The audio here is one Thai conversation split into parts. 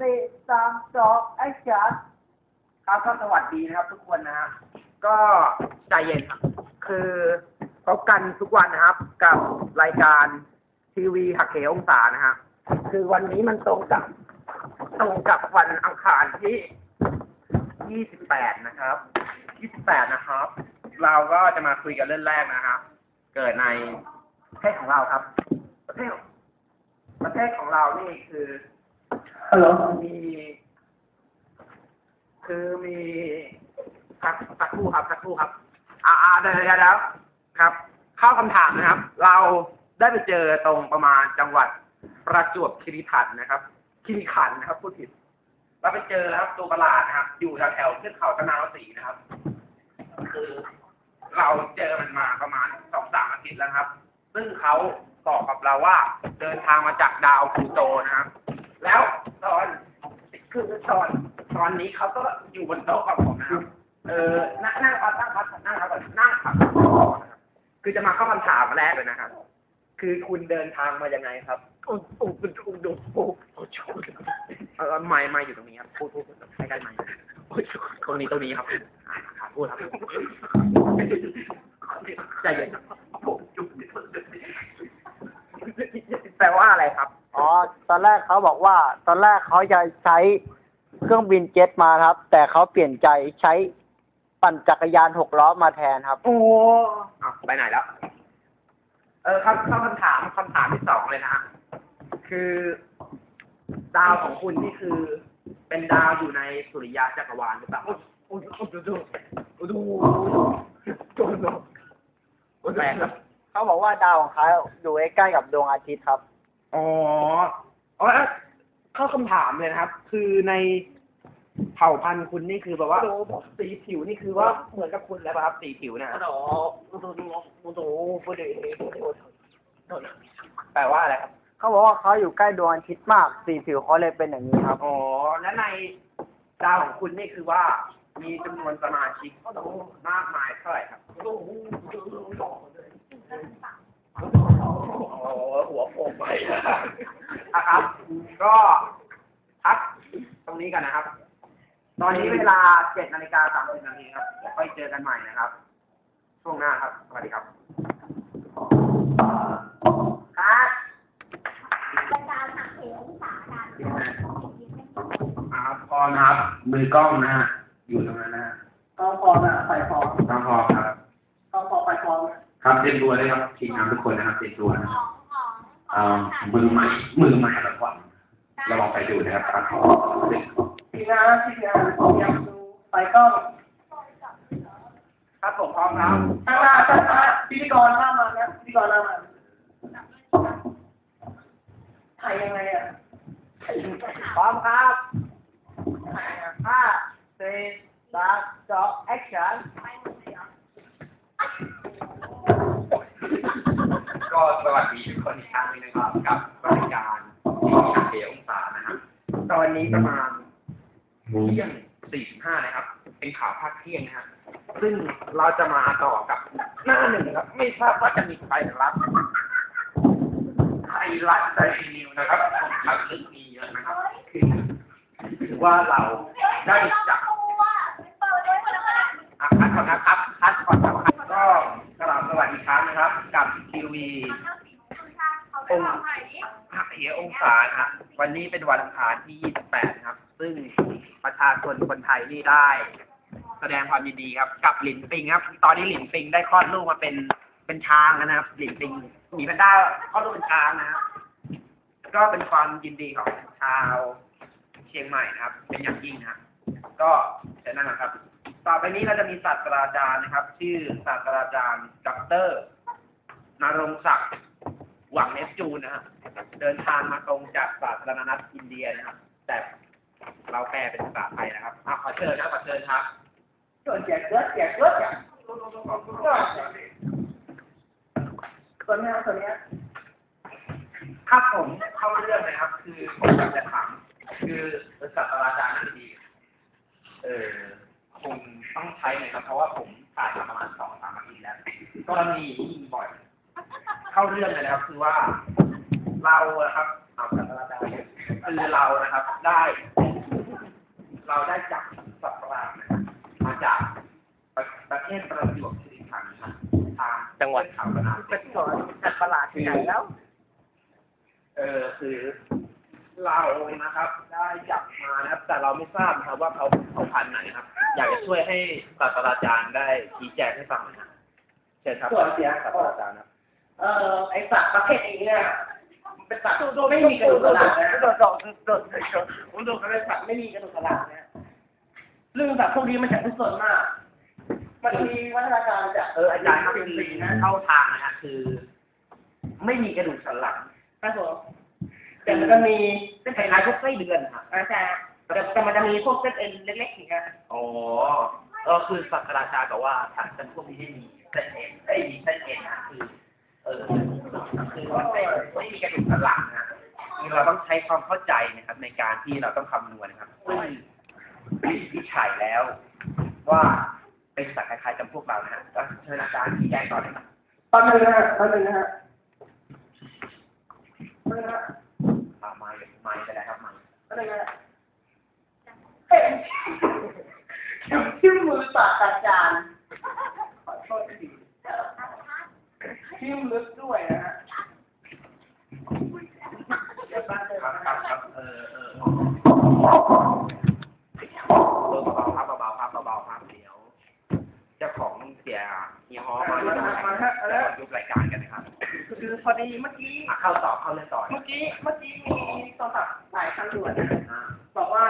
สี่สามสองแอคชั่นครับก็สวัสดีนะครับ ทุกคนนะฮะก็ใจเย็นครับ คือพบกันทุกวันนะครับ กับรายการทีวีหักเหองศานะฮะคือวันนี้มันตรงกับ ตรงกับวันอังคารที่ 28 นะครับ 28 นะครับ เราก็จะมาคุยกันเรื่องแรกนะครับ เกิดในประเทศของเราครับ ประเทศประเทศของเรานี่คือ ฮัลโหลมีคือมีสักสักครู่ครับสักครู่ครับ อ่าอ่าเดี๋ยวเดี๋ยวเดี๋ยวครับ เข้าคำถามนะครับ เราได้ไปเจอตรงประมาณจังหวัดประจวบคีรีขันธ์นะครับคีรีขันธ์นะครับพูดผิดเราไปเจอแล้วครับตัวประหลาดนะครับ อยู่แถวแถวเทือกเขาตะนาวศรีนะครับ คือ เราเจอมันมาประมาณสองสามอาทิตย์แล้วครับ ซึ่งเขาบอกกับเราว่า เดินทางมาจากดาวพลูโตนะครับ แล้วตอนคือตอนตอนนี้เขาก็อยู่บนโต๊ะกับผมนะครับ เออนั่งนั่งครับนั่งครับนั่งครับนั่งครับนะครับคือจะมาเข้าคำถามแรกเลยนะครับ คือคุณเดินทางมายังไงครับโอ้โอ้เป็นโอ้โหโอ้โอ้ชนเออไม้ไม้อยู่ตรงนี้ครับพูดพูดพูดใกล้ๆไม้โอ้ชนตรงนี้ตรงนี้ครับอ่าครับพูดครับใจเย็นครับแปลว่าอะไรครับอ๋อ ตอนแรกเขาบอกว่า ตอนแรกเขาจะใช้เครื่องบินเจ็ตมาครับ แต่เขาเปลี่ยนใจใช้ปั่นจักรยานหกล้อมาแทนครับ โอ้อะไปไหนแล้ว เออคำคำคำถามคำถามที่สองเลยนะฮะคือ ดาวของคุณนี่คือ เป็นดาวอยู่ในสุริยะจักรวาลหรือเปล่าโอ้โหดูดูดูดูแปลกครับ เขาบอกว่าดาวของเขาอยู่ใกล้ๆกับดวงอาทิตย์ครับ อ๋อ อ๋อแล้วเข้าคำถามเลยนะครับ คือในเผ่าพันธุ์คุณนี่คือแบบว่าสีผิวนี่คือว่าเหมือนกับคุณแล้วป่ะครับสีผิวเนะโอ้โหดูดูดูดูดูดูดูแปลว่าอะไรครับเขาบอกว่าเขาอยู่ใกล้ดวงอาทิตย์มาก สีผิวเขาเลยเป็นอย่างนี้ครับอ๋อและในดาวของคุณนี่คือว่ามีจำนวนสมาชิกมากมายเท่าไหร่ครับโอ้หัวโป่งไป นะครับ ก็พักตรงนี้กันนะครับ ตอนนี้เวลาเจ็ดนาฬิกาสามสิบนาทีครับเดี๋ยวค่อยเจอกันใหม่นะครับ ช่วงหน้าครับ สวัสดีครับ ครับรายการหักเหองศาการครับพอนะครับ มือกล้องนะฮะอยู่ตรงนั้นนะฮะก็พอนะไฟพอต้องพอครับก็พอไฟพอครับเตรียมตัวเลยครับทีมงานทุกคนนะครับเตรียมตัวนะของข องเอ่อมือใหม่มือใหม่แบบว่าระวังไปดูนะครับครับทีงานทีงานอยากดูไฟกล้องครับผมพร้อมครับข้างหน้าข้งหน้าพิธีกรหน้ามานะพิธีกรหน้ามาถ่ายยังไงอะพร้อมครับห้าสี่สามสองแอคชั่น ก็สวัสดีทุกคนอีกครั้งนึงนะครับกับรายการที่ชักเดียองศานะครับตอนนี้ประมาณเที่ยงสี่สิบห้านะครับ เป็นข่าวภาคเที่ยงนะครับซึ่งเราจะมาต่อกับหน้าหนึ่งครับ ไม่ทราบว่าจะมีใครรับไทยรัฐไทยนิวนะครับผมรับลึกมีเยอะนะครับคือถือว่าเราได้จับตัวเปิดเลยหมดแล้วค่ะอะคัดก่อนนะครับคัดก่อนครับก็กราบสวัสดีครับนะครับ วีเขาจะทำไหนหักเหองศานะฮะวันนี้เป็นวันอังคารที่ 28 ครับ ซึ่งประชาชนคนไทยนี่ได้ แสดงความยินดีครับ กับหลินปิงครับ ตอนนี้หลินปิงได้คลอดลูกมาเป็นเป็นช้างแล้วนะครับ หลินปิงหมีแพนด้าคลอดลูกเป็นช้างนะครับก็เป็นความยินดีของชาวเชียงใหม่นะครับ เป็นอย่างยิ่งนะครับก็เชิญนั่งนะครับ ต่อไปนี้เราจะมีศาสตราจารย์นะครับ ชื่อศาสตราจารย์ดอกเตอร นรงศักดิ์หวังเนปจูนนะครับเดินทางมาตรงจากสาธารณรัฐอินเดียนะครับ แต่เราแปลเป็นภาษาไทยนะครับอะขอเชิญนะขอเชิญครับเกิดแจกเกิดแจกเกิดแจกคนนี้คนนี้ถ้าผมเข้าเรื่องนะครับ คือผมอยากจะถามคือศาสตราจารย์นั่นดี เออคงต้องใช้หน่อยครับเพราะว่าผมถ่ายมาประมาณสองสามอาทิตย์แล้วกรณีที่มีบ่อย เข้าเรื่องเลยนะครับ คือว่าเราอะครับเอาศาสตราจารย์คือเรานะครับ ได้ เราได้จับสัตว์ประหลาดนะครับมาจากประประเทศประจวบคีรีขันธ์นะครับทางจังหวัดเขาขนาดเป็นสอนสัตว์ประหลาดที่ไหนแล้ว เออคือเรานะครับ ได้จับมานะครับ แต่เราไม่ทราบนะครับว่าเขาเผ่าพันธุ์ไหนครับ อยากจะช่วยให้ศาสตราจารย์ได้ชี้แจงให้ฟังหน่อยครับเชิญครับส่วนเสียศาสตราจารย์ครับ เอ่อไอสัตว์ประเภทนี้เนี่ยมันเป็นสัตว์ไม่มีกระดูกสันหลังนะโดดโดดโดดโดดผมดูเขาเป็นสัตว์ไม่มีกระดูกสันหลังนะเรื่องสัตว์พวกนี้มันจะทุกส่วนมากมันมีวัฒนาการจากเอออาจารย์ครับเป็คืนอสีนะเข้าทางนะฮะคือ ไม่มีกระดูกสันหลังครับผมแต่มันจะมีเป็นคล้ายๆพวกไส้เดือนครับอาจารย์แต่แต่มันจะมีพวกเส้นเอ็นเล็กๆอย่างเงี้ยอ๋อเออคือศาสตราจารย์บอกว่าสัตว์จำพวกนี้ไม่มีเส้นเอ็นไอ้ยมีเส้นเอ็นนะคือเออคือมันไม่ไม่มีกระดูกสันหลังนะคือเราต้องใช้ความเข้าใจนะครับ ในการที่เราต้องคำนวณนะครับซึ่งวิจัยแล้ว ว่าเป็นสัตว์คล้ายๆจำพวกเรานะฮะก็เชิญอาจารย์ชี้แจงต่อเลยครับตอนนึงนะฮะตอนนึงนะฮะตอนนึงนะฮะอ่าไม้ไม้ก็ได้ครับไม้ตอนนึงนะฮะเฮ้ยที่มือศาสตราจารย์ขอโทษที ที่ลึกด้วยนะฮะเดี๋ยบนึงครับนะครับครับเออเออเบาๆครับเบาๆครับเบาๆครับเดี๋ยวเจ้าของเสียเฮียฮอมาอยู่ตรงไหนจะยุบรายการกันนะครับคือพอดีเมื่อกี้อะเข้าต่อเข้าเรื่องต่อเมื่อกี้เมื่อกี้มีโทรศัพท์สายทางด่วนนะบอกว่า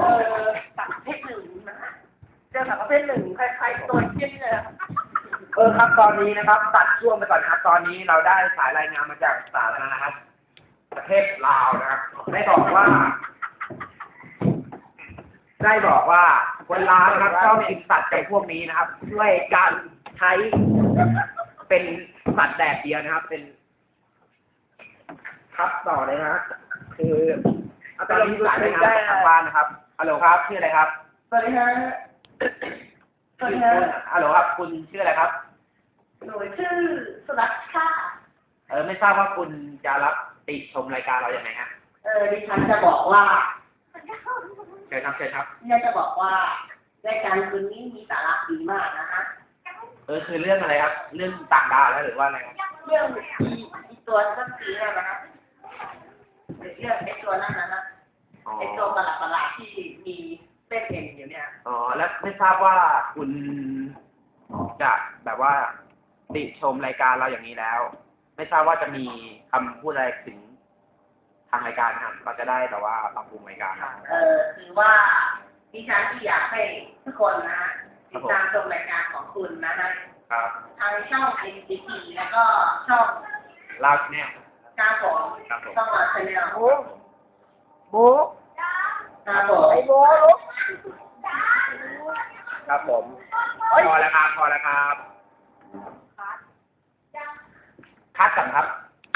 เออสัตว์ประเภทหนึ่งนะเจอสัตว์ประเภทหนึ่งคล้ายๆตัวเชี่ยนี่เลยอะ เออครับตอนนี้นะครับ ตัดช่วงไปก่อนนะครับตอนนี้เราได้สายรายงานมาจากสาธารณรัฐประเทศลาวนะครับ ได้บอกว่า ได้บอกว่าคนลาวนะครับชอบกินสัตว์จำพวกนี้นะครับ ด้วยการใช้เป็นสัตว์แดดเดียวนะครับ เป็น ครับต่อเลยนะฮะคือเอาตอนนี้สายรายงานจากทางบ้านนะครับฮัลโหลครับชื่ออะไรครับสวัสดีฮะสวัสดีฮะฮัลโหลครับ คุณชื่ออะไรครับหนู ชื่อสุรัตน์ค่ะ เออไม่ทราบว่าคุณจะรับติชมรายการเราอย่างไรฮะเออดิฉันจะบอกว่าเชิญครับเชิญครับเนี่ยจะบอกว่ารายการคืนนี้มีสาระดีมากนะฮะเออคือเรื่องอะไรครับ เรื่องต่างดาวแล้วหรือว่าอะไรครับเรื่องอีอีตัวสักทีนะฮะเรื่องไอ้ตัวนั้นนะนะอ๋อไอ้ตัวประหลาดประหลาดๆที่มีเส้นเอ็นอยู่เนี่ยอ๋อแล้วไม่ทราบว่าคุณจะแบบว่า ติชมรายการเราอย่างนี้แล้ว ไม่ทราบว่าจะมีคำพูดอะไรถึงทางรายการนะครับเราจะได้แบบว่าปรับปรุงรายการครับเออคือว่าดิฉันที่อยากให้ทุกคนนะฮะติดตามชมรายการของคุณนะฮะครับทางช่อง NCT แล้วก็ช่องลาวแนลการผมครับผมช่องเราชแนลโอ้โบ๊ะการผมไอ้โบ๊ะลูกครับผมพอแล้วครับพอแล้วครับ คัดกันครับ